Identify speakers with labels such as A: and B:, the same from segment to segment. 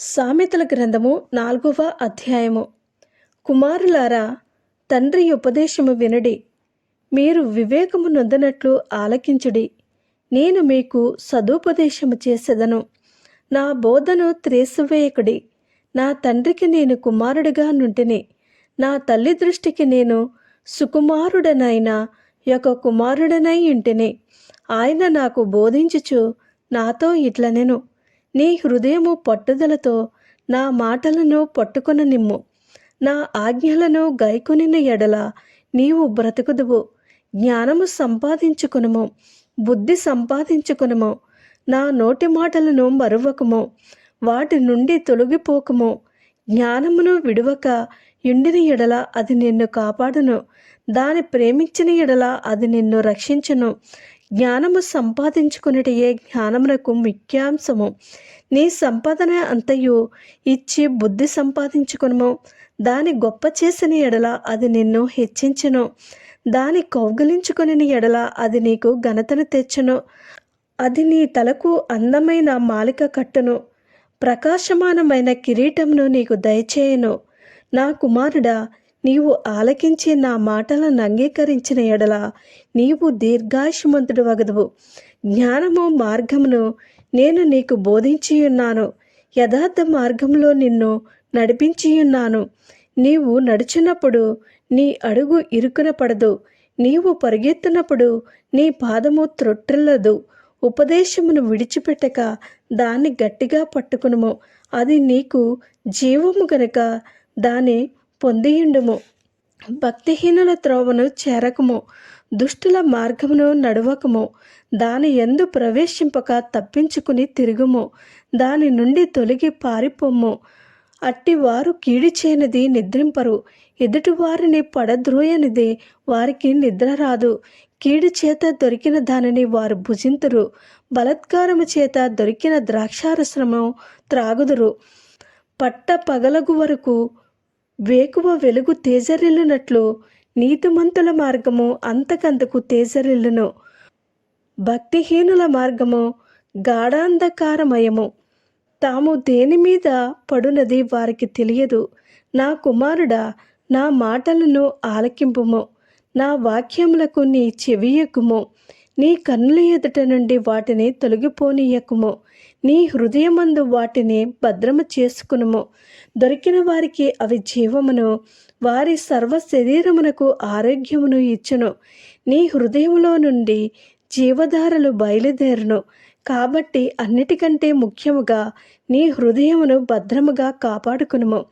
A: సామెతల గ్రంథము నాలుగవ అధ్యాయము. కుమారులారా తండ్రి ఉపదేశము వినడి. మీరు వివేకము నొందనట్లు ఆలకించుడి. నేను మీకు సదుపదేశము చేసేదను. నా బోధను త్రేసివేయకుడి. నా తండ్రికి నేను కుమారుడిగా నుంటిని. నా తల్లి దృష్టికి నేను సుకుమారుడనైన యొక్క కుమారుడనై ఇంటిని ఆయన నాకు బోధించుచు నాతో ఇట్లనెను. నీ హృదయము పట్టుదలతో నా మాటలను పట్టుకొన నిమ్ము నా ఆజ్ఞలను గైకొనిన ఎడల నీవు బ్రతుకుదువు. జ్ఞానము సంపాదించుకునుము. బుద్ధి సంపాదించుకునుము. నా నోటి మాటలను మరువకము. వాటి నుండి తొలగిపోకము. జ్ఞానమును విడువక ఎండిన ఎడల అది నిన్ను కాపాడును. దాని ప్రేమించిన ఎడల అది నిన్ను రక్షించును. జ్ఞానము సంపాదించుకున్నటయే జ్ఞానమునకు ముఖ్యాంశము. నీ సంపాదన అంతయు ఇచ్చి బుద్ధి సంపాదించుకును దాని గొప్ప చేసిన ఎడల అది నిన్ను హెచ్చించును. దాని కౌగలించుకుని ఎడల అది నీకు ఘనతను తెచ్చును. అది నీ తలకు అందమైన మాలిక కట్టును. ప్రకాశమానమైన కిరీటమును నీకు దయచేయను. నా కుమారుడా నీవు ఆలకించి నా మాటలను అంగీకరించిన ఎడల నీవు దీర్ఘాయుషమంతుడు వగదువు జ్ఞానము మార్గమును నేను నీకు బోధించి ఉన్నాను యథార్థ మార్గంలో నిన్ను నడిపించి ఉన్నాను నీవు నడుచున్నప్పుడు నీ అడుగు ఇరుకున పడదు. నీవు పరిగెత్తున్నప్పుడు నీ పాదము త్రొట్టిల్లదు. ఉపదేశమును విడిచిపెట్టక దాన్ని గట్టిగా పట్టుకునుము. అది నీకు జీవము గనక దాని పొందియుండుము. భక్తిహీనుల త్రోవను చేరకము. దుష్టుల మార్గమును నడవకము. దాని ఎందు ప్రవేశింపక తప్పించుకుని తిరుగుము. దాని నుండి తొలగి పారిపోము. అట్టి వారు కీడి చేయనిది నిద్రింపరు. ఎదుటి వారిని పడద్రోయనిది వారికి నిద్ర రాదు. కీడు చేత దొరికిన దానిని వారు భుజింతురు. బలత్కారము చేత దొరికిన ద్రాక్షారసము త్రాగుదురు. పట్ట పగలగు వరకు వేకువ వెలుగు తేజరిల్లునట్లు నీతిమంతుల మార్గము అంతకంతకు తేజరిల్లును. భక్తిహీనుల మార్గము గాఢాంధకారమయము. తాము దేని మీద పడునది వారికి తెలియదు. నా కుమారుడా నా మాటలను ఆలకింపుము. నా వాక్యములకు నీ చెవియకుము నీ కన్నుల ఎదుట నుండి వాటిని తొలగిపోనీయకుము. నీ హృదయమందు వాటిని భద్రము చేసుకునుము. దొరికిన వారికి అవి జీవమును వారి సర్వ శరీరమునకు ఆరోగ్యమును ఇచ్చును. నీ హృదయంలో నుండి జీవధారలు బయలుదేరును. కాబట్టి అన్నిటికంటే ముఖ్యముగా నీ హృదయమును భద్రముగా కాపాడుకునుము.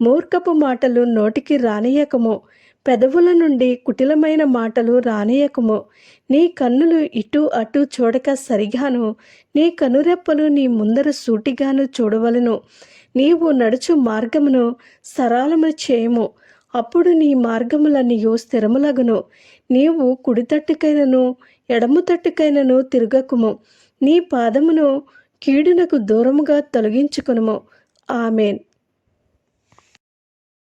A: మూర్ఖపు మాటలు నోటికి రానియకము పెదవుల నుండి కుటిలమైన మాటలు రానియకము. నీ కన్నులు ఇటు అటు చూడక సరిగాను. నీ కనురెప్పలు నీ ముందర సూటిగాను చూడవలను. నీవు నడుచు మార్గమును సరళము చేయము. అప్పుడు నీ మార్గములన్నయు స్థిరములగును. నీవు కుడి తట్టుకైనను ఎడము తట్టుకైనను తిరగకుము. నీ పాదమును కీడునకు దూరముగా తొలగించుకునుము. ఆమెన్.